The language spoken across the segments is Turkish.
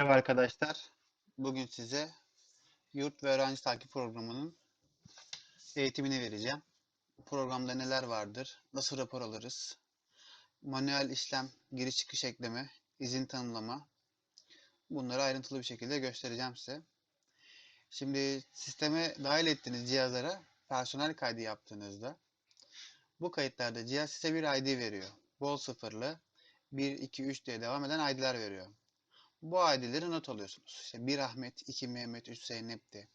Merhaba arkadaşlar. Bugün size yurt ve öğrenci takip programının eğitimini vereceğim. Programda neler vardır, nasıl rapor alırız, manuel işlem, giriş çıkış ekleme, izin tanımlama bunları ayrıntılı bir şekilde göstereceğim size. Şimdi sisteme dahil ettiğiniz cihazlara personel kaydı yaptığınızda bu kayıtlarda cihaz size bir ID veriyor. Bol sıfırlı 1, 2, 3 diye devam eden ID'ler veriyor. Bu ID'leri not alıyorsunuz. İşte 1 Ahmet, 2 Mehmet, 3 Zeynep diye.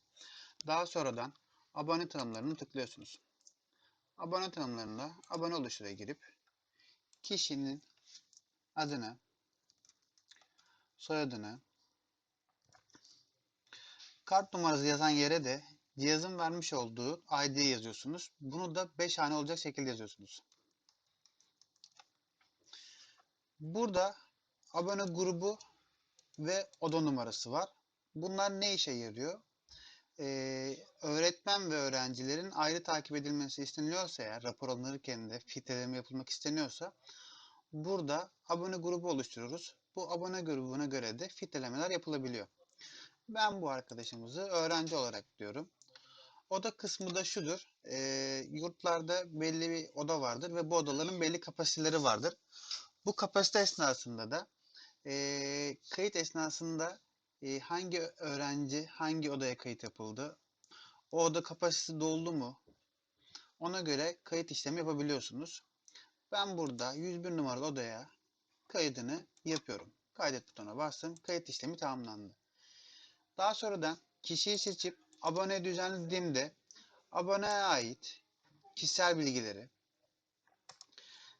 Daha sonradan abone tanımlarını tıklıyorsunuz. Abone tanımlarında abone oluştura girip kişinin adını, soyadını, kart numarası yazan yere de cihazın vermiş olduğu ID'yi yazıyorsunuz. Bunu da 5 hane olacak şekilde yazıyorsunuz. Burada abone grubu ve oda numarası var. Bunlar ne işe yarıyor? Ee, öğretmen ve öğrencilerin ayrı takip edilmesi isteniyorsa eğer rapor alınırken de filtreleme yapılmak isteniyorsa burada abone grubu oluşturuyoruz. Bu abone grubuna göre de filtrelemeler yapılabiliyor. Ben bu arkadaşımızı öğrenci olarak diyorum. Oda kısmı da şudur. E, yurtlarda belli bir oda vardır ve bu odaların belli kapasiteleri vardır. Bu kapasite esnasında da e, kayıt esnasında e, hangi öğrenci hangi odaya kayıt yapıldı, o oda kapasitesi doldu mu ona göre kayıt işlemi yapabiliyorsunuz. Ben burada 101 numaralı odaya kaydını yapıyorum. Kaydet butonuna bastım. Kayıt işlemi tamamlandı. Daha sonradan kişiyi seçip abone düzenlediğimde aboneye ait kişisel bilgileri,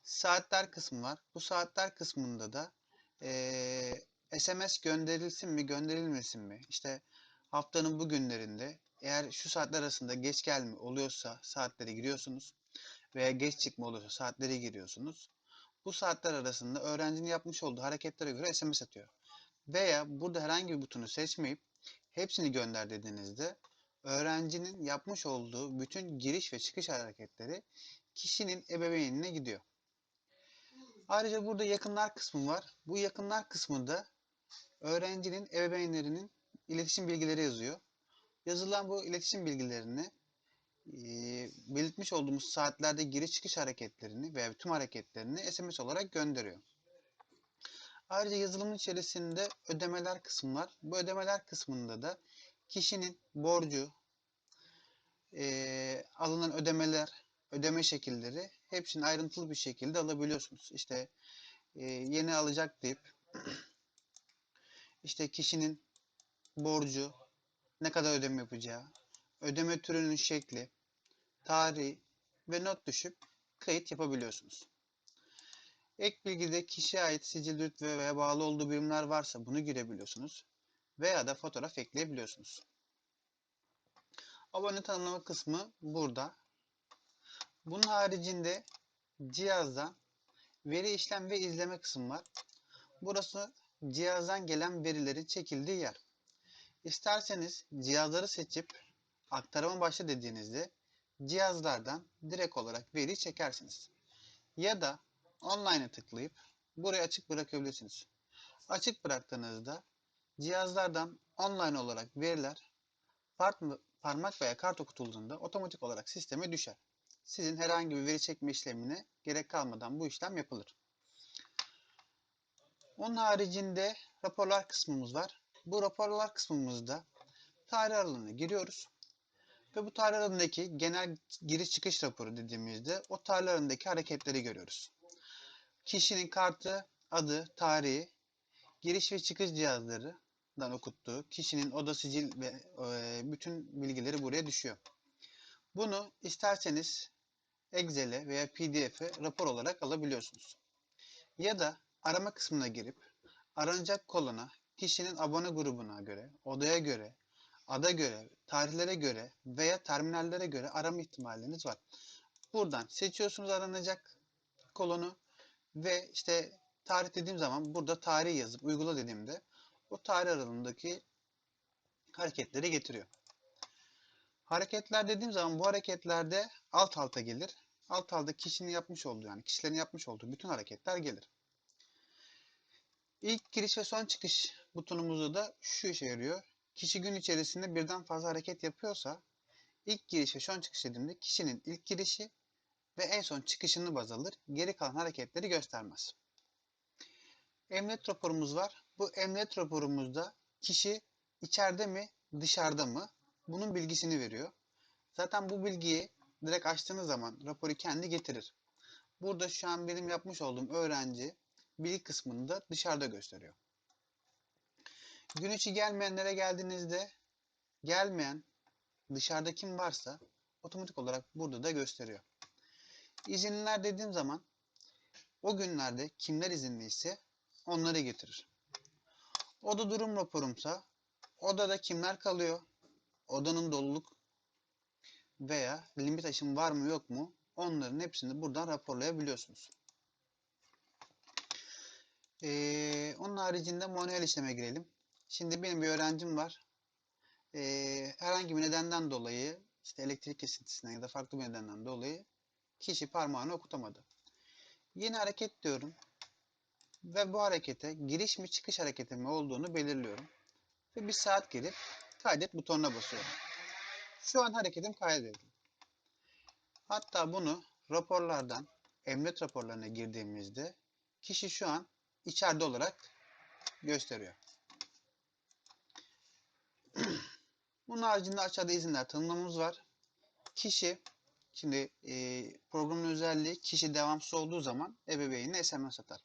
saatler kısmı var. Bu saatler kısmında da e, SMS gönderilsin mi gönderilmesin mi? İşte haftanın bu günlerinde eğer şu saatler arasında geç gelme oluyorsa saatleri giriyorsunuz veya geç çıkma oluyorsa saatleri giriyorsunuz. Bu saatler arasında öğrencinin yapmış olduğu hareketlere göre SMS atıyor. Veya burada herhangi bir butonu seçmeyip hepsini gönder dediğinizde öğrencinin yapmış olduğu bütün giriş ve çıkış hareketleri kişinin ebeveynine gidiyor. Ayrıca burada yakınlar kısmı var. Bu yakınlar kısmında öğrencinin ebeveynlerinin iletişim bilgileri yazıyor. Yazılan bu iletişim bilgilerini e, belirtmiş olduğumuz saatlerde giriş çıkış hareketlerini veya tüm hareketlerini SMS olarak gönderiyor. Ayrıca yazılımın içerisinde ödemeler kısmı var. Bu ödemeler kısmında da kişinin borcu, e, alınan ödemeler, ödeme şekilleri hepsini ayrıntılı bir şekilde alabiliyorsunuz. İşte e, yeni alacak deyip işte kişinin borcu, ne kadar ödeme yapacağı, ödeme türünün şekli, tarihi ve not düşüp kayıt yapabiliyorsunuz. Ek bilgide kişiye ait sicil rütbe veya bağlı olduğu birimler varsa bunu girebiliyorsunuz veya da fotoğraf ekleyebiliyorsunuz. Abone tanımlama kısmı burada. Bunun haricinde cihazda veri işlem ve izleme kısmı var. Burası cihazdan gelen verilerin çekildiği yer. İsterseniz cihazları seçip aktarıma başla dediğinizde cihazlardan direkt olarak veri çekersiniz. Ya da online'a tıklayıp burayı açık bırakabilirsiniz. Açık bıraktığınızda cihazlardan online olarak veriler parmak veya kart okutulduğunda otomatik olarak sisteme düşer. Sizin herhangi bir veri çekme işlemine gerek kalmadan bu işlem yapılır. Onun haricinde raporlar kısmımız var. Bu raporlar kısmımızda tarih aralığına giriyoruz. Ve bu tarih aralığındaki genel giriş çıkış raporu dediğimizde o tarih aralığındaki hareketleri görüyoruz. Kişinin kartı, adı, tarihi, giriş ve çıkış cihazlarından okuttuğu, kişinin oda sicil ve e, bütün bilgileri buraya düşüyor. Bunu isterseniz Excel'e veya PDF'e rapor olarak alabiliyorsunuz. Ya da arama kısmına girip aranacak kolona kişinin abone grubuna göre, odaya göre, ada göre, tarihlere göre veya terminallere göre arama ihtimaliniz var. Buradan seçiyorsunuz aranacak kolonu ve işte tarih dediğim zaman burada tarih yazıp uygula dediğimde o tarih aralığındaki hareketleri getiriyor. Hareketler dediğim zaman bu hareketlerde alt alta gelir. Alt alta kişinin yapmış olduğu yani kişilerin yapmış olduğu bütün hareketler gelir. İlk giriş ve son çıkış butonumuzda da şu işe yarıyor. Kişi gün içerisinde birden fazla hareket yapıyorsa ilk giriş ve son çıkış dediğimde kişinin ilk girişi ve en son çıkışını baz alır. Geri kalan hareketleri göstermez. Emniyet raporumuz var. Bu emniyet raporumuzda kişi içeride mi dışarıda mı bunun bilgisini veriyor. Zaten bu bilgiyi direkt açtığınız zaman raporu kendi getirir. Burada şu an benim yapmış olduğum öğrenci bilgi kısmını da dışarıda gösteriyor. Gün içi gelmeyenlere geldiğinizde gelmeyen dışarıda kim varsa otomatik olarak burada da gösteriyor. İzinliler dediğim zaman o günlerde kimler izinliyse onları getirir. Oda durum raporumsa odada kimler kalıyor, odanın doluluk veya limit aşımı var mı yok mu onların hepsini buradan raporlayabiliyorsunuz. Ee, onun haricinde manuel işleme girelim. Şimdi benim bir öğrencim var. Ee, herhangi bir nedenden dolayı işte elektrik kesintisinden ya da farklı bir nedenden dolayı kişi parmağını okutamadı. Yeni hareket diyorum ve bu harekete giriş mi çıkış hareketi mi olduğunu belirliyorum. Ve bir saat gelip kaydet butonuna basıyorum. Şu an hareketim kaydedildi. Hatta bunu raporlardan emniyet raporlarına girdiğimizde kişi şu an içeride olarak gösteriyor. Bunun haricinde aşağıda izinler tanımlamamız var. Kişi şimdi e, programın özelliği kişi devamsız olduğu zaman ebeveynine SMS atar.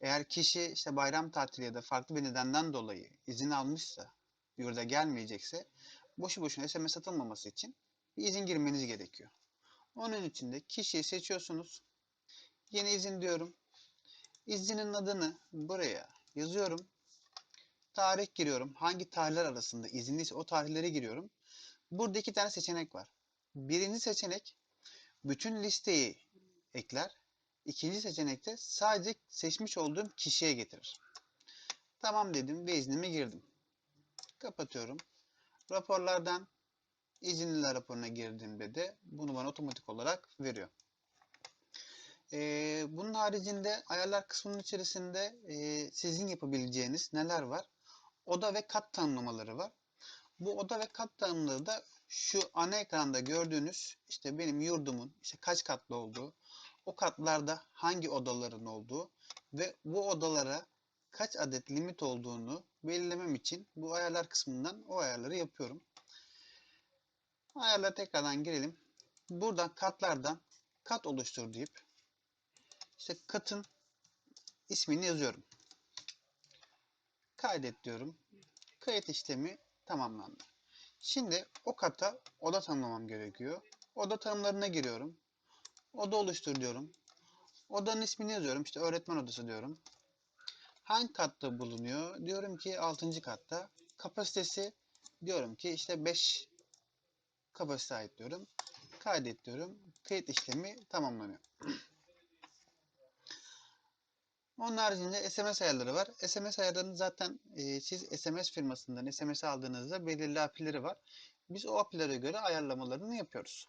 Eğer kişi işte bayram tatili ya da farklı bir nedenden dolayı izin almışsa, yurda gelmeyecekse boşu boşuna SMS atılmaması için bir izin girmeniz gerekiyor. Onun için de kişiyi seçiyorsunuz. Yeni izin diyorum. İzinin adını buraya yazıyorum. Tarih giriyorum. Hangi tarihler arasında izinliyse o tarihleri giriyorum. Burada iki tane seçenek var. Birinci seçenek bütün listeyi ekler. İkinci seçenekte sadece seçmiş olduğum kişiye getirir. Tamam dedim ve iznime girdim. Kapatıyorum. Raporlardan izinliler raporuna girdiğimde de bunu bana otomatik olarak veriyor. Ee, bunun haricinde ayarlar kısmının içerisinde e, sizin yapabileceğiniz neler var? Oda ve kat tanımlamaları var. Bu oda ve kat tanımları da şu ana ekranda gördüğünüz işte benim yurdumun işte kaç katlı olduğu, o katlarda hangi odaların olduğu ve bu odalara kaç adet limit olduğunu belirlemem için bu ayarlar kısmından o ayarları yapıyorum. Ayarlara tekrardan girelim. Buradan katlardan kat oluştur deyip işte katın ismini yazıyorum. Kaydet diyorum. Kayıt işlemi tamamlandı. Şimdi o kata oda tanımlamam gerekiyor. Oda tanımlarına giriyorum. Oda oluştur diyorum. Odanın ismini yazıyorum. İşte öğretmen odası diyorum. Hangi katta bulunuyor? Diyorum ki 6. katta. Kapasitesi diyorum ki işte 5 kapasite ait diyorum. Kaydet diyorum. Kayıt işlemi tamamlanıyor. Onun haricinde SMS ayarları var. SMS ayarlarını zaten e, siz SMS firmasından SMS aldığınızda belirli API'leri var. Biz o API'lere göre ayarlamalarını yapıyoruz.